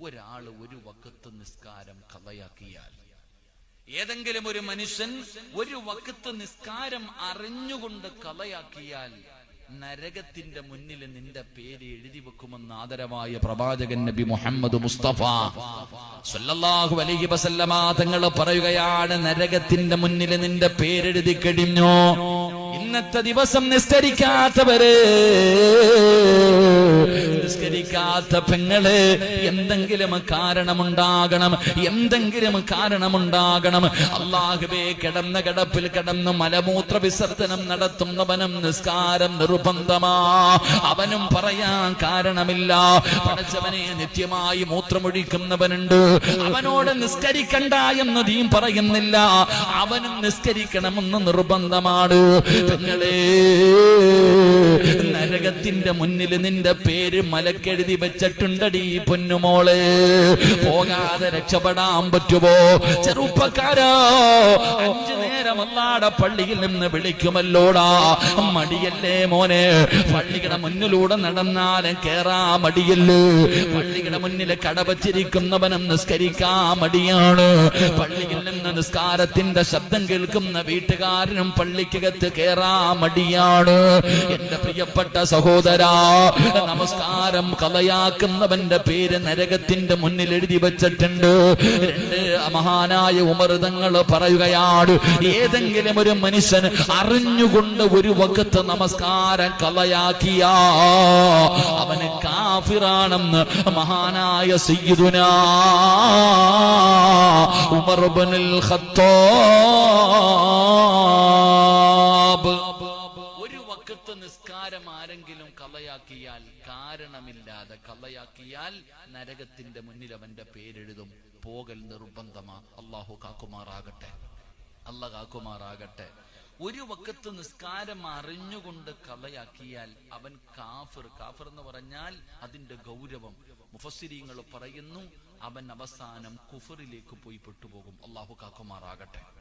ഒരാൾ ഒരു വക്കത്ത് നിസ്കാരം കഥയാക്കിയാൽ. ഏതെങ്കിലും ഒരു മനുഷ്യൻ ഒരു വക്കത്ത് നിസ്കാരം അറിഞ്ഞുകൊണ്ട് കഥയാക്കിയാൽ നരകത്തിന്റെ മുന്നിൽ നിന്റെ പേര് എഴുതി വെക്കുമെന്ന് ആദരവായ പ്രവാചകൻ നബി മുഹമ്മദ് മുസ്തഫ സല്ലല്ലാഹു അലൈഹി വസല്ലമ തങ്ങൾ പറയുകയാണ് നരകത്തിന്റെ മുന്നിൽ നിന്റെ പേരെഴുതി കഴിഞ്ഞോ? ഇന്നത്തെ ദിവസം നിസ്കരിക്കാത്തവര് നിസ്കരിക്കാത്ത പെങ്ങൾ എന്തെങ്കിലും കാരണമുണ്ടാകണം എന്തെങ്കിലും കാരണമുണ്ടാകണം. അള്ളാഹുബേ കിടന്ന കിടപ്പിൽ കിടന്ന് മലമൂത്ര വിസർജനം നടത്തുന്നവനും നിസ്കാരം നിർബന്ധമാ. അവനും പറയാൻ കാരണമില്ല. പടച്ചവനെ നിത്യമായി മൂത്രമൊഴിക്കുന്നവനുണ്ട്. അവനോട് നിസ്കരിക്കണ്ട എന്ന് നീ പറയുന്നില്ല. അവനും നിസ്കരിക്കണമെന്ന് നിർബന്ധമാണ്. നിങ്ങളെ നരകത്തിന്റെ മുന്നിൽ നിന്റെ പേര് മലക്കെഴുതി വെച്ചിട്ടുണ്ടടി പൊന്നുമോളെ. പോകാതെ രക്ഷപ്പെടാൻ പറ്റുമോ? ചെറുപ്പക്കാരോ. അഞ്ചു നേരം അല്ലാട പള്ളിയിൽ നിന്ന് വിളിക്കുമല്ലോടാ. മടിയല്ലേ മോനെ? പള്ളിയുടെ മുന്നിലൂടെ നടന്നാലും കേറാ മടിയല്ലേ? പള്ളിയുടെ മുന്നിൽ കടവച്ചിരിക്കുന്നവനും നിസ്കരിക്കാ മടിയാണ്. പള്ളിയിൽ നിസ്കാരത്തിന്റെ ശബ്ദം കേൾക്കുന്ന വീട്ടുകാരനും പള്ളിക്കകത്ത് കേറാ മടിയാണ്. എന്റെ പ്രിയപ്പെട്ട സഹോദരാ നമസ്കാരം കലയാക്കുന്നവന്റെ പേര് നരകത്തിന്റെ മുന്നിൽ എഴുതി വെച്ചിട്ടുണ്ട്. മഹാനായ ഉമർതങ്ങൾ പറയുകയാണ് ഏതെങ്കിലും ഒരു മനുഷ്യൻ അറിഞ്ഞുകൊണ്ട് ഒരു വകത്ത് നമസ്കാരം കലയാക്കിയ അവന് കാഫിറാണെന്ന് മഹാനായ സയ്യിദുന ഉമർ ഇബ്നുൽ ഖത്താബ്. ഒരു വക്കത്ത് നിസ്കാരം ആരെങ്കിലും കള്ളയാക്കിയാൽ കാരണമില്ലാതെ കള്ളയാക്കിയാൽ നരകത്തിന്റെ മുന്നിൽ അവന്റെ പേരെഴുതും. പോകൽ നിർബന്ധമാ. അള്ളാഹു കാക്കുമാറാകട്ടെ. അല്ല കാക്കുമാറാകട്ടെ. ഒരു വക്കത്ത് നിസ്കാരം അറിഞ്ഞുകൊണ്ട് കളയാക്കിയാൽ അവൻ കാഫിർ. കാഫിർ എന്ന് പറഞ്ഞാൽ അതിന്റെ ഗൗരവം. മുഫസ്സിരിങ്ങൾ പറയുന്നു അവൻ അവസാനം കുഫറിലേക്ക് പോയി പെട്ടുപോകും. അള്ളാഹു കാക്കുമാറാകട്ടെ.